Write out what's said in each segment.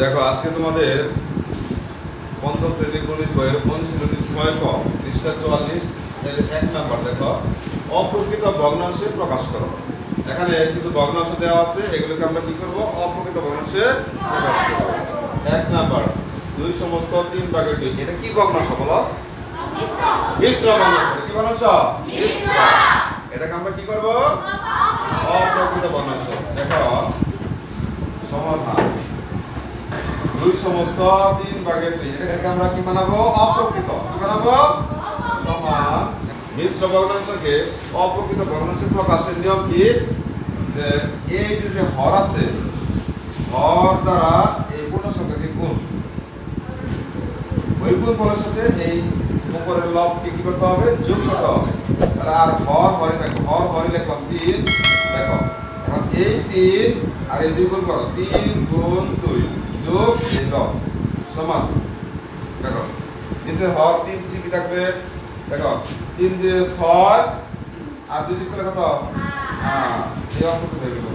দেখো, আজকে তোমাদের পঞ্চম শ্রেণি গণিত বইয়ের অনুশীলনী ছয় ক, পৃষ্ঠা চুয়াল্লিশ, এর এক নাম্বার দেখো, অপ্রকৃত ভগ্নাংশে প্রকাশ করো। এখানে কিছু ভগ্নাংশ দেওয়া আছে, এগুলোকে আমরা কি করব? অপ্রকৃত ভগ্নাংশে প্রকাশ করব। এক নাম্বার, দুই সমস্ত তিন ভাগের দুই, এটা কি ভগ্নাংশ বলো? মিশ্র ভগ্নাংশ কি ভগ্নাংশ? এটাকে আমরা কি করব? অপ্রকৃত ভগ্নাংশ। দেখো, সমাধান। দুই সমস্ত, তিন ভাগের দুই এটাকে আমরা কি বানাবো? অপ্রকৃত। কি বানাবো? সমান। মিশ্র ভগ্নাংশকে অপ্রকৃত ভগ্নাংশে প্রকাশের নিয়ম কি? এই যে যে হর আছে, হর দ্বারা এই পূর্ণ সংখ্যাকে গুণ। ওই গুণ ফলের সাথে এই উপরের লবকে কি করতে হবে? যোগ করতে হবে। তাহলে আর হর, হরে দেখো হর, হরে লিখলাম তিন। দেখো, এখন এই তিন আর এই দুই গুণ করো। তিন গুণ দুই। যোগ এই সমান। দেখো, নিচে হর তিন থ্রি কি থাকবে। দেখো, তিন দিয়ে ছয়, আর দুই যোগ করলে কত? এই হয়ে গেল।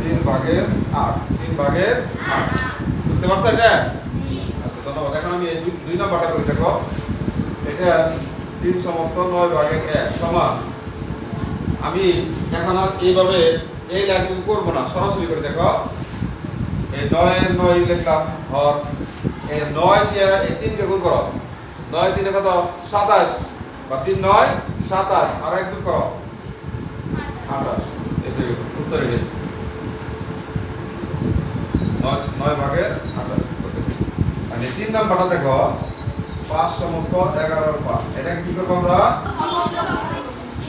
তিন ভাগের আট। তিন ভাগের আট। বুঝতে পারছ এটা? আচ্ছা ধন্যবাদ। এখন আমি এই দুই নাম্বারটা করে, দেখো। এটা তিন সমস্ত নয় ভাগের এক। সমান। আমি এখন আর এইভাবে এই লাইনটুকু করব না সরাসরি করে দেখো। এই নয় নয় লিখলাম হর। এই নয় দিয়ে এই তিনকে গুণ করো। নয় তিনে কত? সাতাশ। বা তিন নয় সাতাশ। আর এক গুণ করো। আঠাশ। এতে উত্তর এটাই নয় নয় ভাগের আঠাশ। এই তিন নাম্বারটা দেখো। পাঁচ সমস্ত এগারোর পাঁচ। এটাকে কি করব আমরা?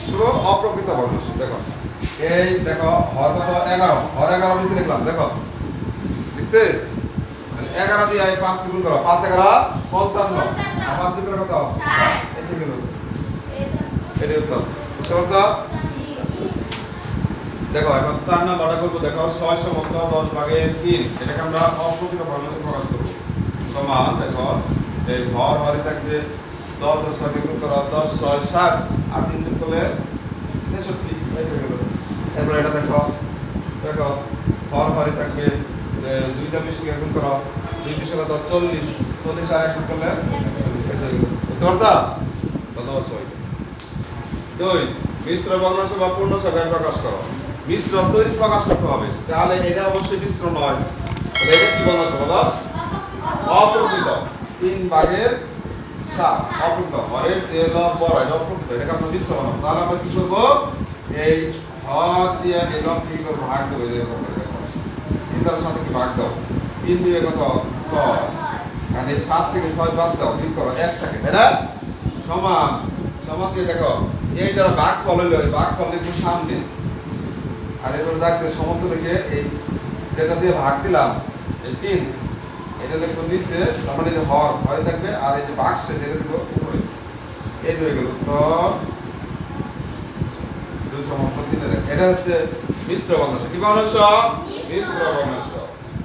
পুরো অপ্রকৃত ভগ্নাংশ দেখো। এই দেখো হর কত? এগারো। হর এগারো নিচে লিখলাম দেখো। বুঝছে এগারো দিয়ে এই পাঁচ গুণ করো। পাঁচ এগারো পঞ্চান্ন। দুই করে কত? এটি উত্তর। বুঝতে পারছ? দেখো এখন চার নাম্বারটা করব। দেখো ছয় সমস্ত দশ ভাগের তিন। এটাকে আমরা অপ্রকৃত ভগ্নাংশে প্রকাশ করব। সমান দেখো এই ভর হরে থাকবে দশ দশ ভাগে গুণ করো দশ ছয় ষাট আর তিন যোগ করলে তেষট্টি। হয়ে গেল এরপর এটা দেখো দেখো হর হরে থাকবে দুইটা বিশকে গুণ করো, দুই বিশে কত চল্লিশ চল্লিশ আর এক করলে। বুঝতে পারছ? ধন্যবাদ সবাইকে দুই, মিশ্র ভগ্নাংশ বা পূর্ণ সংখ্যায় প্রকাশ করো। মিশ্র তৈরি প্রকাশ করতে হবে, তাহলে এটা অবশ্যই মিশ্র নয়। তাহলে এটা কি ভগ্নাংশ বলো? অপ্রকৃত। তিন ভাগের সাত, অপ্রকৃত। হরের যে লব বড় এটা অপ্রকৃত, এটাকে আমরা মিশ্র বানাবো তাহলে আমরা কি করব? এই হর দিয়ে লব কি করব ভাগ দেবো এরকম করে তিন দ্বারা সাথে কি ভাগ দাও? তিন দিয়ে কত? ছয়। আর এই সাত থেকে ছয় বাদ দাও কি করো, এক থাকে, তাই না? সমান সমান দিয়ে দেখো, এই যারা বাঘ ফল হইল, এই বাঘ ফল একটু সামনে। আর এবার দেখবে সমস্ত লিখে এই সেটা দিয়ে ভাগ দিলাম, এই তিন, এটা লিখব নিচে, তার মানে হর, হরে থাকবে, আর এই যে বাক্স সেটা দিব উপরে। এই হয়ে গেল তো এক। এটা হচ্ছে মিশ্র ভগ্নাংশ কি ভগ্নাংশ মিশ্র ভগ্নাংশ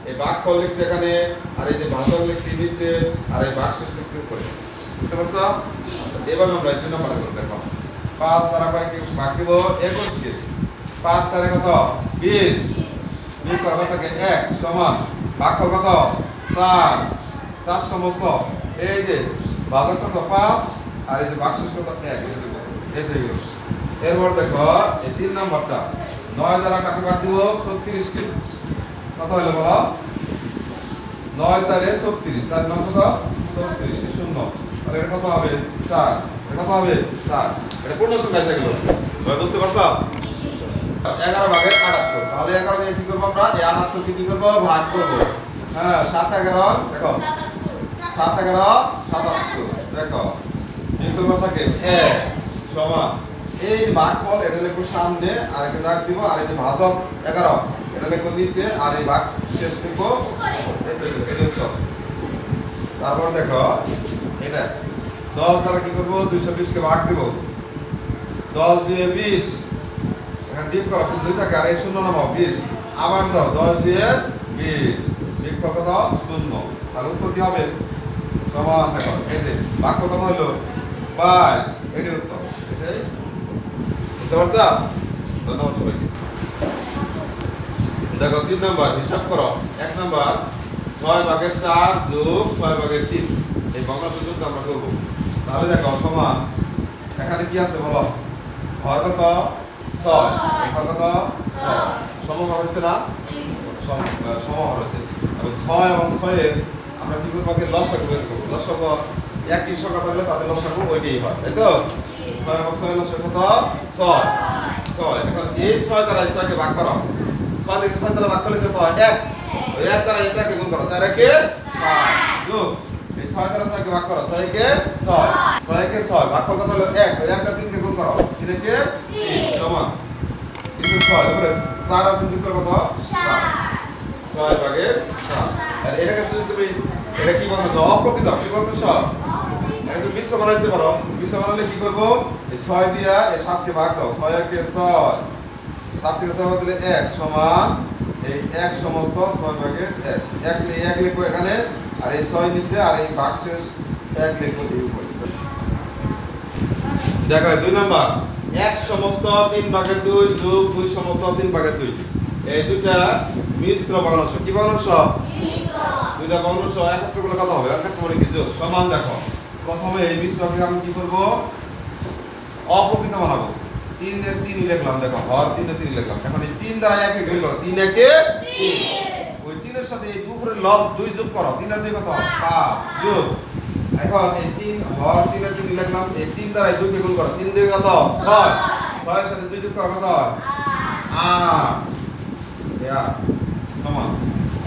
এই বাঘ ফল লিখছে এখানে, আর এই যে ভাষা লিখছি নিচে, আর এই বাক্স লিখছে উপরে। বুঝতে পারছ? এভাবে আমরা দুই নম্বরে করে দেখো। পাঁচ দ্বারা কয়েককে ভাগ দিব? একুশকে পাঁচ চারে কত? বিশ। বিশ করা কত থাকে এক সমান কর কত? চার। চার সমস্ত। এই যে ভাজক কত? পাঁচ। আর এই যে বাক্সেস কত? এক। এই দুই। এরপর দেখো, এই তিন নম্বরটা। নয় দ্বারা কাকে ভাগ দিব? ছত্রিশ কে। কত হলো বলো? নয় চারে ছত্রিশ। চার নয় কত? ছত্রিশ, শূন্য। তাহলে এটা কত হবে? চার। এটা কত হবে? চার। এটা পূর্ণ সংখ্যা এসে গেল। বুঝতে পারছ? এগারো ভাগে আটাত্তর। তাহলে এগারো দিয়ে কি করব আমরা? এই আটাত্তরকে কি করব? ভাগ করব। হ্যাঁ সাত এগারো, দেখো। সাত এগারো, সাতাত্তর। দেখো। বিকল্প থাকে এক সমান এই যে ফল এটা লিখব সামনে আর একটা দাগ দিব আর এই যে ভাজক এগারো। এটা লিখব নিচে আর এই ভাগ শেষ লিখব। তারপর দেখো এটা। দশ দ্বারা কি করব? দুইশো বিশকে ভাগ দিব। দশ দিয়ে বিশ। এখানে বিশ করো দুই থাকে আর এই শূন্য নামাও বিশ। আবার দাও দশ দিয়ে বিশ। কত? দাও শূন্য। আর উত্তর কি হবে? সমান দেখো এই যে বাক্য কত হলো? বাইশ। এটি উত্তর। দেখো তিন নাম্বার হিসাব করো। এক নাম্বার ছয় ভাগের চার যোগ ছয় ভাগের তিন। এই ভগ্নাংশ যোগ আমরা করব। তাহলে দেখো সমান এখানে কি আছে বলো? হর কত? ছয়। হর কত? ছয়। সমহর হয়েছে না? সম- আহ, সমহর হয়েছে। এবং ছয় এবং ছয়ের আমরা কি করব? লসাগু বের করব। লসাগু একই সংখ্যা থাকলে তাদের লসাগু ওইটাই হয় তাই তো? ছয় ছয় লসাগু কত ছয়। ছয়। এখন এই ছয় দ্বারা ছয়কে ভাগ করো ছয় থেকে ছয় দ্বারা ভাগ করলে কত হয় এক। এক দ্বারা চারকে গুণ করো চার একে যোগ এই ছয় দ্বারা ছয়কে ভাগ করো ছয় একে ছয়। ছয় একে ছয়। ভাগ করো কত হলো এক। একটা তিনকে গুণ করো তিন একে সমান। কিন্তু ছয় উপরে চার আর তিন যোগ কত? ছয়। ভাগের সাত। আর এটাকে যদি তুমি এটা কি বলছো অপ্রকৃত কি এটা মিশ্র বানাইতে পারো। মিশ্র বানালে কি করব? এই ছয় দিয়া এই সাতকে ভাগ দাও। ছয় একে ছয়। সাত থেকে ছয় দিলে এক সমান এই এক সমস্ত ছয় ভাগের এক। এক এক লিখব এখানে আর এই ছয় নিচে আর এই ভাগ শেষ এক লিখব এই উপরে। দেখো দুই নাম্বার। এক সমস্ত তিন ভাগের দুই যোগ দুই সমস্ত তিন ভাগের দুই। এই দুইটা মিশ্র ভগ্নাংশ কি ভগ্নাংশ দুইটা ভগ্নাংশ একত্র করলে কত হবে? একত্র করে কি যোগ? সমান দেখো। প্রথমে এই মিশ্রকে আমি কি করব? অপ্রকৃত বানাবো। তিন এর তিন লিখলাম, দেখো, হর তিন এর তিন লিখলাম। এখন এই তিন দ্বারা একে গুণ করো। তিন একে ওই তিনের সাথে এই দুপুরে লব দুই যোগ করো। তিন আর দুই কত? পাঁচ যোগ। এখন এই তিন, হর তিন আর তিন লিখলাম। এই তিন দ্বারা এই গুণ করো। তিন দুই কত? ছয়। ছয়ের সাথে দুই যোগ করো কত? আট। সমান।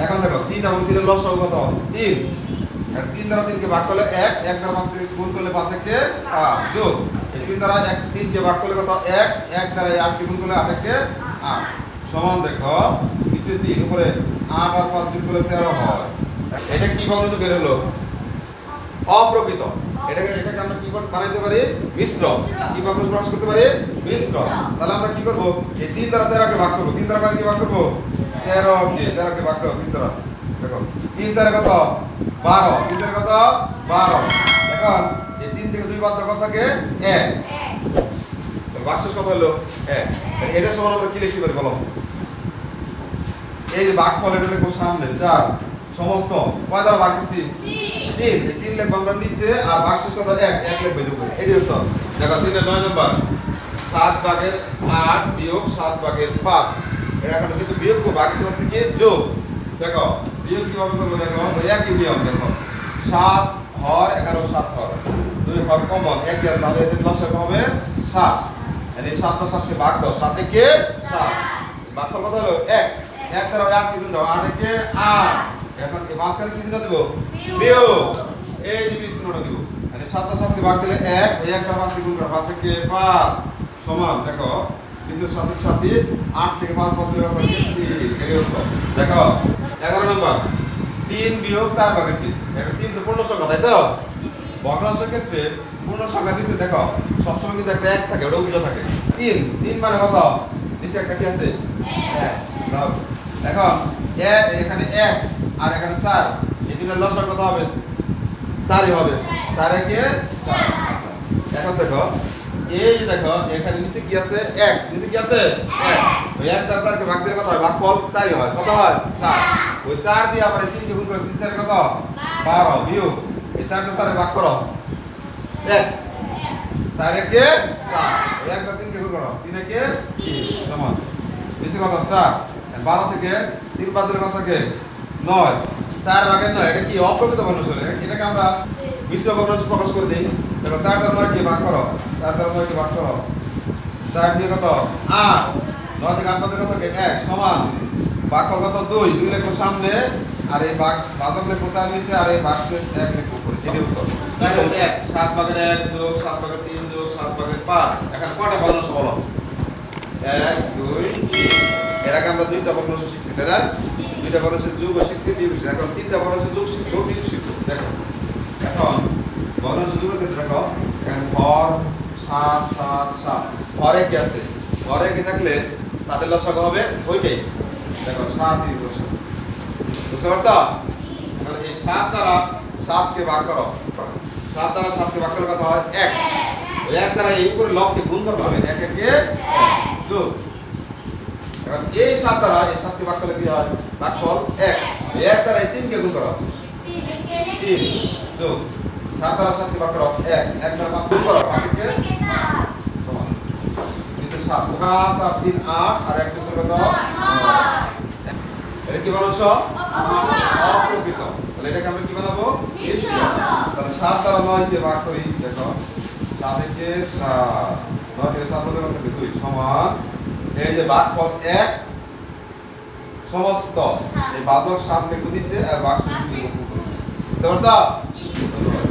এখন দেখো, তিন এবং তিনের লস কত? তিন। তিন দ্বারা তিনকে ভাগ করলে এক এক দ্বারা পাঁচকে গুণ করলে পাঁচ একে পাঁচ যোগ। এই তিন দ্বারা এক তিনকে ভাগ করলে কত? এক এক দ্বারা আটকে গুণ করলে আট একে আট। সমান দেখো, নিচে তিন, উপরে আট আর পাঁচ যোগ করলে তেরো হয়। এটা কি ভগ্নাংশ বের হলো। অপ্রকৃত। এটাকে এটাকে আমরা কি করতে বানাইতে পারি? মিশ্র। কি ভগ্নাংশ প্রকাশ করতে পারি? মিশ্র। তাহলে আমরা কি করব? এই তিন দ্বারা তেরোকে ভাগ করব। তিন দ্বারা কি ভাগ করব? তেরো কে তেরোকে ভাগ করব তিন দ্বারা। দেখো, তিন চারে কত? বারো। তিন চারে কত? বারো। এখন এই তিন থেকে দুই বাদ কত থাকে? এক। বাক্সের কত হলো? এক। এটা সমান আমরা কি লিখতে পারি বলো? এই যে ভাগ ফল, এটা লিখব সামনে। চার। সমস্ত। কয় দ্বারা ভাগ দিচ্ছি? তিন। এই তিন লিখব আমরা নিচে, আর ভাগ শেষ কত? এক। এক লিখব, এই উপরে এটি হচ্ছে। দেখো তিনের নয় নম্বর। সাত ভাগের আট বিয়োগ সাত ভাগের পাঁচ। এটা এখন কিন্তু বিয়োগ আগে হচ্ছে কি? যোগ। দেখো বিয়োগ কীভাবে করব দেখো একই নিয়ম দেখো। সাত হর এগারো সাত হর। দুই হর কমন এক গেল তাহলে এদের লসাগু হবে সাত। আর এই সাতটা সাতশে ভাগ দাও সাতে কে? সাত। ভাগ কত হলো এক। এক দ্বারা আট কি দাও? আট একে আট। এখন কি মাঝখানে কি চিহ্ন দেবো? বিয়োগ। এই যে বিয়োগ চিহ্নটা দেবো। মানে সাতটা সাতকে ভাগ দিলে এক ওই এক দ্বারা পাঁচ গুণ করো পাঁচ একে পাঁচ। সমান দেখো। নিচের সাথে সাথে আট থেকে পাঁচ এটাই উত্তর। দেখো, এগারো নম্বর, তিন বিয়োগ চার ভাগের তিন। এখন তিন তো পূর্ণ সংখ্যা, তাই তো? ভগ্নাংশের ক্ষেত্রে পূর্ণ সংখ্যা দিতে দেখো, সবসময় কিন্তু একটা এক থাকে, ওটা উজ্জ্বল থাকে। তিন তিন মানে কত? নিচে একটা কি আছে। এখন এক এখানে এক, আর এখানে চার। এই দুটো লসার কত হবে? চারই হবে। চার একে আচ্ছা। এখন দেখো এই দেখো, এখানে নিচে কি আছে? এক। নিচে কি আছে? এক। ওই এক তার চারকে ভাগ দিলে কত হয়? ভাগ ফল চারই হয়। কত হয়? চার। ওই চার দিয়ে আবার তিনকে গুণ করে তিন চারে কত? বারো। বিয়োগ। এই চারটা চারে ভাগ করো। এক। চার একে চার। ওই একটা তিনকে গুণ করো। তিন একে সমান। নিচে কত? চার। বারো থেকে তিন বাদ দিলে কত থাকে নয়। চার ভাগের নয়। এটা কি অপ্রকৃত মানুষ হলে? এটাকে আমরা ভগ্নাংশ প্রকাশ করে দিই। দেখো চার দ্বারা নয় কি ভাগ করো। চার দ্বারা নয় কি ভাগ করো। চার দিয়ে কত? আট। নয় থেকে আট বাদ কত? এক সমান। ভাগ কত? দুই। দুই লেখো সামনে। আর এই বাক্স বাদক লেখো চার নিচে, আর এই বাক্সের এক লেখো উপরে। এটি উত্তর। এক, সাত ভাগের এক যোগ, সাত ভাগের তিন যোগ, সাত ভাগের পাঁচ। এখন কয়টা ভগ্নাংশ বলো? এক, দুই এর আগে আমরা দুইটা ভগ্নাংশ শিখছি, তাই না? দুইটা ভগ্নাংশের যোগ শিখছি বিয়োগ শিখছি। এখন তিনটা ভগ্নাংশের যোগ শিখব, বিয়োগ শিখব। দেখো। এখন ভগ্নাংশ যোগের ক্ষেত্রে দেখো এখানে হর সাত সাত সাত। হরে কি আছে? হরে কি থাকলে তাদের লসাগু হবে? ওইটাই। দেখো, সাত এই লসাগু বুঝতে পারছ? এই সাত দ্বারা সাতকে ভাগ করো। সাত দ্বারা সাতকে ভাগ করলে কত হয়? এক। ওই এক দ্বারা এই উপরে লবকে গুণ করতে হবে। এক, একে দুই এখন এই সাত দ্বারা এই সাতটি ভাগ করলে কি হয়? ভাগফল এক। এই এক দ্বারা এই তিনকে গুণ করো। তিন। যোগ সাত দ্বারা সাতটি ভাগ করো। এক। এক দ্বারা পাঁচ গুণ করো। পাঁচকে সাত পাঁচ আর তিন আট আর এক যোগ কত? এটা কি বানাচ্ছ? অপ্রকৃত। তাহলে এটাকে আমরা কি বানাবো? তাহলে সাত দ্বারা নয় ভাগ করি দেখো। থেকে সাত। নয় থেকে সাত হলে কত? দুই। সমান এই যে ভাগফল এক সমস্ত। এই বাজক সাত থেকে নিচে আর উপরে। বুঝতে পারছ?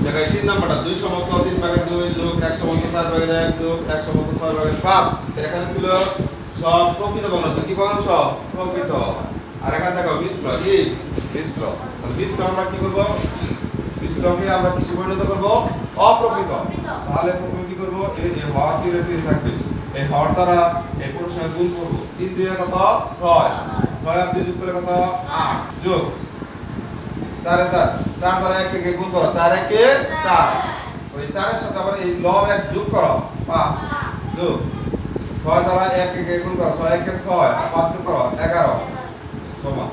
এই তিন নাম্বারটা দুই সমস্ত তিন ভাগের দুই যোগ এক সমস্ত চার ভাগের এক যোগ এক সমস্ত ছয় ভাগের পাঁচ। এখানে ছিল সব প্রকৃত বর্ণ কি বর্ণ সব? প্রকৃত। আর এখানে দেখো, মিশ্র, কি? মিশ্র। মিশ্র আমরা কি করব? মিশ্রকে আমরা কিসে পরিণত করব? অপ্রকৃত। তাহলে প্রথমে কি করব? এই হর তিনে তিন থাকবে। এই হর দ্বারা এই পুরুষ সঙ্গে গুণ করব। তিন দিয়ে কত? ছয়। ছয় আর দুই যোগ করে কত? আট। যোগ। চারে চার। চার দ্বারা এক একে গুণ করো, চার একে চার। ওই চারের সাথে আবার এই লব এক যোগ করো, পাঁচ, যোগ। ছয় দ্বারা এক একে গুণ করো, ছয় একে ছয়, আর পাঁচ যোগ করো, এগারো। সমান।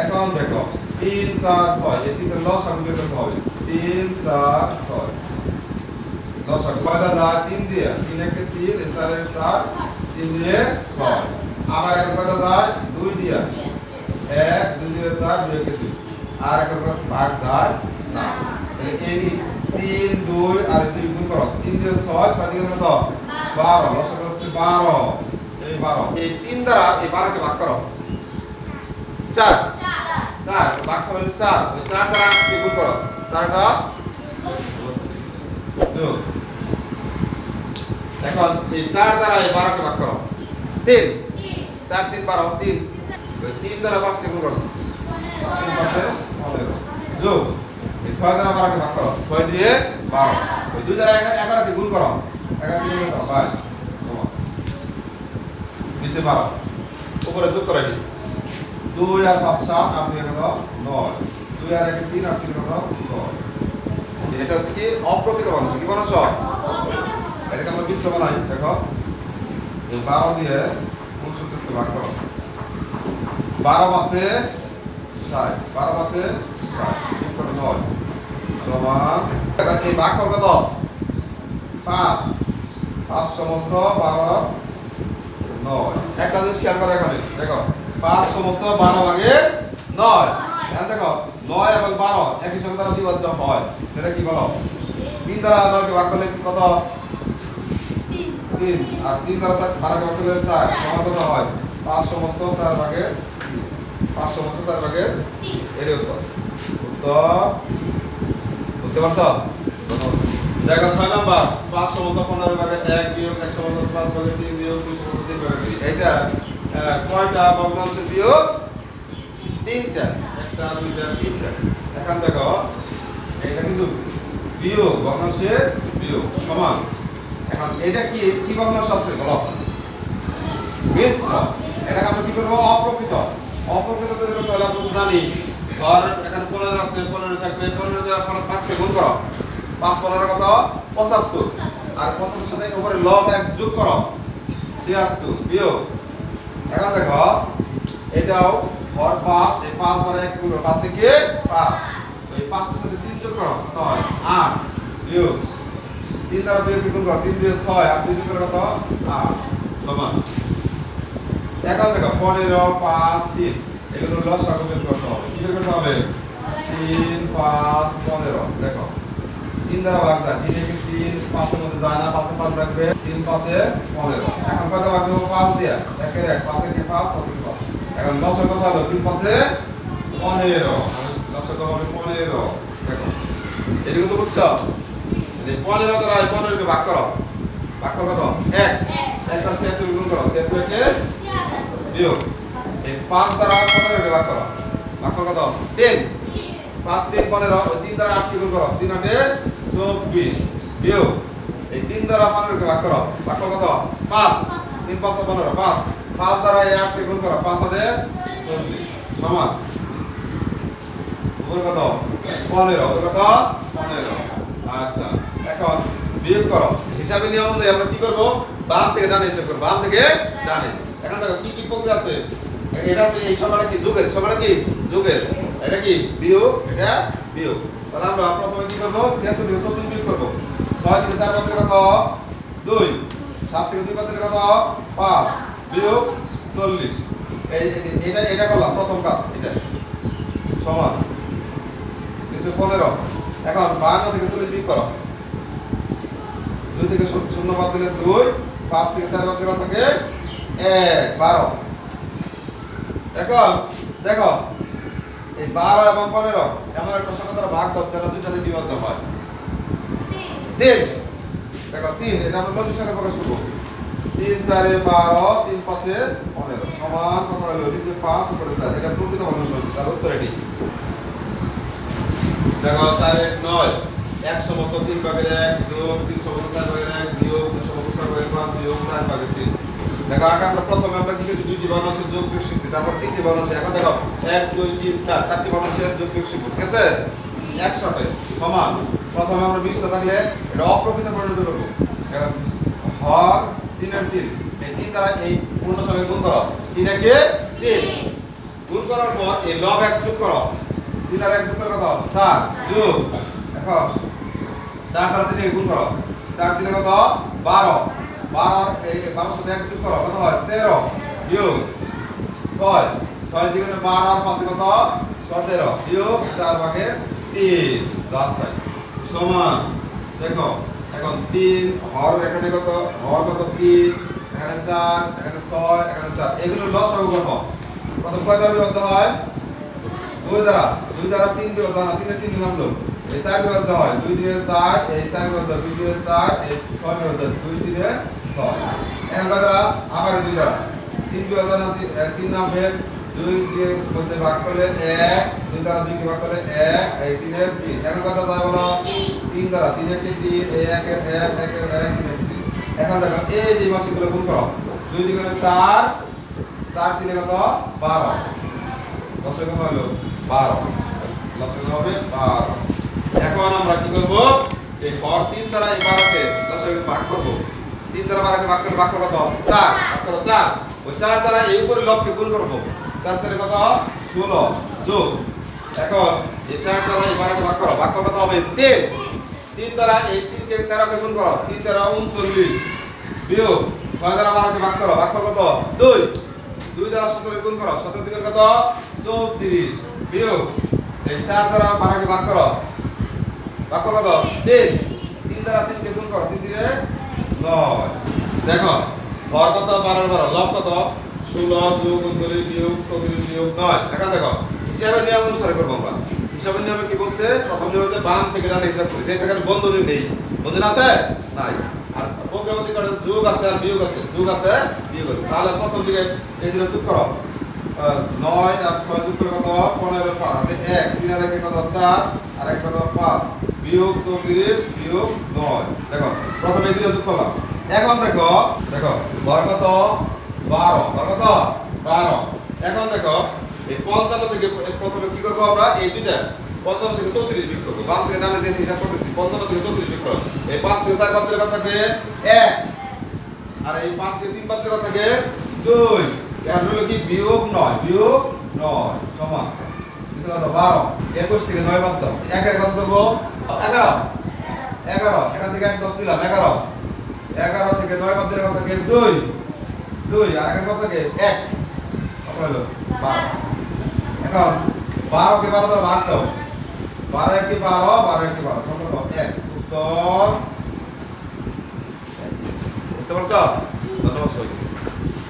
এখন দেখো, তিন, চার, ছয়, এই তিনটা লসাগু বের করতে হবে। তিন, চার, ছয়। লসাগু কয়টা যায় তিন দিয়ে। তিন একে তিন চারের চার, তিন দিয়ে ছয়। আবার এখন কয়টা যায় দুই দিয়ে। এক, দুই দিয়ে চার, দুই একে দুই। আর এখন ভাগ যায় না। তাহলে এই তিন, দুই, আর দুই গুণ করো। তিন দিয়ে ছয় ছয় দিয়ে কত? বারো। লসাগু হচ্ছে বারো। এই বারো। এই তিন দ্বারা এই বারোকে ভাগ করো। চার। চার। ভাগ করো চার। ওই চার দ্বারা গুণ করো? চারটা যোগ। এখন এই চার দ্বারা এই বারোকে ভাগ করো। তিন। চার, তিন, বারো। তিন। তিন দ্বারা পাঁচকে গুণ। যোগ। এই ছয় দ্বারা বারোকে ভাগ করো। ছয় দিয়ে বারো। ওই দুই দ্বারা এগারো এগারোকে গুণ করো। এগারো দিয়ে গুণ করো, বাইশ। নিচে বারো। উপরে যোগ করে দিই দুই আর পাঁচ সাত আর দুই কত নয়। দুই আর এক তিন আর তিন কত ছয়। এটা হচ্ছে কি? অপ্রকৃত মানুষ। কি মানুষ? এটাকে আমরা বিশ্ব বানাই দেখো। এই বারো দিয়ে উনসত্তরকে ভাগ করো। বারো মাসে ষাট, বারো মাসে ষাট, তিন করে নয়। সমান ভাগ কত পাঁচ। পাঁচ সমস্ত বারো নয়। একটা জিনিস খেয়াল করো এখানে, দেখো, পাঁচ সমস্ত বারো ভাগে নয়। এখন দেখো, নয় এবং বারো একই সঙ্গে বিভাজ্য হয়। সেটা কি বলো? তিন দ্বারা নয়কে ভাগ করলে কত? আর তিন দ্বারা বারোকে ভাগ করলে সমান কত হয়? পাঁচ সমস্ত চার ভাগে। পাঁচ সমস্ত চার ভাগে এর উত্তর। উত্তর। বুঝতে পারছ? দেখো ছয় নাম্বার। পাঁচ সমস্ত পনেরো ভাগে এক বিয়োগ এক সমস্ত পাঁচ ভাগে তিন বিয়োগ দুই সমস্ত তিন ভাগে দুই। এটা কয়টা ভগ্নাংশের বিয়োগ? তিনটা। একটা দুইটা তিনটা। এখন দেখো এটা কিন্তু বিয়োগ ভগ্নাংশের বিয়োগ সমান। এখন এটা কি কি ভগ্নাংশ আছে? বলো। মিশ্র। এটাকে আমরা কি করব? অপ্রকৃত। অপ্রকৃত তৈরি করতে হলে আমরা তো জানি। ধর, এখানে পনেরো আছে, পনেরো পনেরো দেওয়ার পরে পাঁচকে গুণ করো। পাঁচ পনেরো কত পঁচাত্তর। আর পঁচাত্তর সাথে উপরে লব এক যোগ করো। ছিয়াত্তর বিয়োগ এখন দেখো, এটাও হর পাঁচ, এই পাঁচ দ্বারা এক গুণ। পাঁচে পাঁচ। এই পাঁচের সাথে তিন যোগ করো, কত হয়? আট বিয়োগ দ্বারা দুই গুণ করো, তিন দিয়ে ছয়, আর দুই যোগ কত? আট। সমান। এখন দেখো পনেরো, পাঁচ, তিন। এগুলো লসাগু বের করতে হবে। কি বের করতে হবে? তিন, পাঁচ, পনেরো। দেখো। তিন দ্বারা ভাগ যায়। তিন একে তিন? পাঁচের মধ্যে যায় না। পাঁচে পাঁচ থাকবে তিন, পাঁচে পনেরো। এখন কত ভাগ দেবো? পাঁচ দিয়ে। একের এক। পাঁচ একে পাঁচ? পাঁচ একে পাঁচ? এখন দশের কত হলো? তিন, পাঁচে পনেরো। দশের কত হবে? পনেরো। দেখো। এটুকু তো বুঝছ? পনেরো দ্বারা পনেরোকে ভাগ করো ভাগ করো কত? এক। একটা ছিয়াত্তর গুণ করো। ছিয়াত্তরকে বিয়োগ এই পাঁচ দ্বারা পনেরোকে ভাগ করো। ভাগ কত তিন। পাঁচ, তিন, পনেরো। ওই তিন দ্বারা আটকে গুণ করো? তিন আটে চব্বিশ। বিয়োগ এই তিন দ্বারা পনেরোকে ভাগ করো। ভাগ কত পাঁচ। তিন, পাঁচ পনেরো। পাঁচ। পাঁচ দ্বারা এই আটকে গুণ করো। পাঁচ আটে চল্লিশ সমান। কত পনেরো। উপর কত পনেরো। আচ্ছা। এখন বিয়োগ করো। হিসাবে নিয়ম অনুযায়ী আমরা কি করব? বাম থেকে ডানে হিসাব করব। বাম থেকে ডানে। এখন দেখো, কি কি প্রক্রিয়া আছে? এটা আছে এই সময়টা কি যুগের সময়টা কি যুগের। এটা কি? বিয়োগ, এটা বিয়োগ। তাহলে আমরা প্রথমে কি করব? ছিয়াত্তর থেকে চব্বিশ বিয়োগ করব। ছয় থেকে চার পাত্রের কত দুই। সাত থেকে দুই পাত্রের কত পাঁচ। বিয়োগ চল্লিশ। এই এটা এটা করলাম, প্রথম কাজ, এটা। সমান। নিচে পনেরো। এখন বাহান্ন থেকে চল্লিশ বিয়োগ করো। দুই থেকে শূন্য- বাদ দিলে দুই, পাঁচ থেকে চার বাদ দিলে এক, বারো। এখন, দেখো, এই বারো এবং পনেরো এমন একটা সংখ্যা ভাগ দাও যেন দুইটাতে বিভাজ্য হয়। তিন। দেখো, তিন, এটা আমরা লঘু সংখ্যা প্রকাশ করব। তিন, চারে বারো, তিন পাঁচে পনেরো। সমান কথা হলো? নিচে পাঁচ, উপরে চার। এটা প্রকৃত মানুষ হচ্ছে তার উত্তর এটি। দেখো, চারে নয়। এক সমস্ত তিন ভাগের এক যোগ তিন সমস্ত চার ভাগের এক, বিয়োগ তিন সমস্ত চার ভাগের পাঁচ, বিয়োগ চার ভাগের তিন। দেখো, আগে আমরা প্রথমে আমরা কি করেছি দুইটি বানাসের যোগ বিয়োগ শিখছি তারপর তিনটি বানাসে এখন দেখো, এক, দুই, তিন, চার, চারটি বানাসের যোগ বিয়োগ শিখব ঠিক আছে? একসাথে, সমান। প্রথমে আমরা মিশ্র থাকলে এটা অপ্রকৃত পরিণত করব। হর, তিনের তিন। এই তিন দ্বারা এই পূর্ণ সময় গুণ করো। তিন একে তিন। গুণ করার পর এই লব এক যোগ করো। তিন আর এক যোগ করে কত? চার। যোগ। এখন, চার দ্বারা তিন গুণ করো। চার তিনে কত? বারো। বারো সাথে এক যোগ করো, কত হয়? তেরো। বিয়োগ ছয়। ছয় দিকে বারো আর পাঁচে কত? সতেরো বিয়োগ চার ভাগে তিন। রাস্তায় সমান, দেখো, এখন তিন, হর এখানে কত? হর কত? তিন। এখানে চার, এখানে ছয়, এখানে চার। এগুলো লস হবে কত? কত? কয় দ্বারা বিভক্ত হয়? দুই দ্বারা। দুই দ্বারা তিন বিভক্ত হয় না। তিনের তিন নামলো এই চার বিভক্ত হয়। দুই দিয়ে চার, এই চার বিভক্ত দুই দিয়ে চার, এই ছয় বিভক্ত দুই তিনে ছয় এক দ্বারা আবার দুই দ্বারা তিন এ, তিন দুই দিয়ে ভাগ করলে এক দুই দ্বারা দুইকে ভাগ করলে এক এই তিনের তিন। এখন কথা বলো তিন দ্বারা তিন তিন একের এক একের এক তিন তিন। এখন দেখো এই যে মাসিগুলো গুণ করো। দুই দিকে চার চার তিনে কত? বারো। দশে কত হলো বারো। দশে হবে বারো। এখন আমরা কি করব? এই হর তিন দ্বারা এই বারোকে দশে ভাগ করব। তিন দ্বারা বারোকে ভাগ করলে ভাগ কত চার। চার। ওই চার দ্বারা এই উপরে লবকে গুণ করব। চার চারে কত? ষোলো। যোগ। এখন এই চার দ্বারা এই বারোকে ভাগ করো। ভাগ কত হবে? তিন। তিন দ্বারা এই তিনকে তেরোকে গুণ করো। তিন তেরো উনচল্লিশ। বিয়োগ। ছয় দ্বারা বারোকে ভাগ করো। ভাগ কত? দুই। দুই দ্বারা সতেরো গুণ করো। সতেরো দিকে কত? চৌত্রিশ। বিয়োগ। এই চার দ্বারা বারোকে ভাগ করো। ভাগ করো কত? তিন। তিন দ্বারা তিনকে গুণ করো। তিন দিনে নয়। দেখো হর কত? বারো বারো। লব কত? ষোলো যোগ উনচল্লিশ, বিয়োগ, চৌত্রিশ, বিয়োগ, নয়। এখন দেখো, হিসাবের নিয়ম অনুসারে করব আমরা। হিসাবের নিয়মে কি বলছে? প্রথম নিয়ম হচ্ছে বাম থেকে ডানে হিসাব করি। যে এখানে বন্ধনী নেই। বন্ধনী আছে? নাই। আর প্রোগ্রামতি কার্ডে যোগ আছে আর বিয়োগ আছে। যোগ আছে, বিয়োগ আছে। তাহলে প্রথম দিকে এই দিকে যোগ করো। নয় আর ছয় যোগ করে কত? পনেরো, পাঁচ। এক। তিন আর একে কত? চার। আর এক কত? পাঁচ। বিয়োগ চৌত্রিশ, বিয়োগ নয়। দেখো, প্রথমে দিকে যোগ করলাম। এখন দেখো দেখো, বর কত? বারো। বর কত? বারো। এখন দেখো, এই পঞ্চান্ন থেকে প্রথমে কি করব আমরা? এই দুইটা পঞ্চান্ন থেকে চৌত্রিশ বিক করব। বাম থেকে ডানে যে হিসাব করতেছি। পঞ্চান্ন থেকে চৌত্রিশ বিক করো এই পাঁচ থেকে চার পাঁচ থেকে কত থাকে এক। আর এই পাঁচ থেকে তিন পাঁচ থেকে থাকে দুই। এখন হলো কি? বিয়োগ নয়। বিয়োগ নয়। সমান। বারো একুশ থেকে নয় বাদ এক এক কত করব? এগারো। এগারো থেকে এক দশ নিলাম, এগারো। এগারো থেকে নয় বাদ দিলে কত থাকে? দুই। দুই, আর এখানে কত থাকে? এক। কত বারো। এখন বারো কে দ্বারা ভাগ দাও। বারো একটি বারো বারো একটি বারো সম্পর্ক এক। উত্তর। বুঝতে পারছ? ধন্যবাদ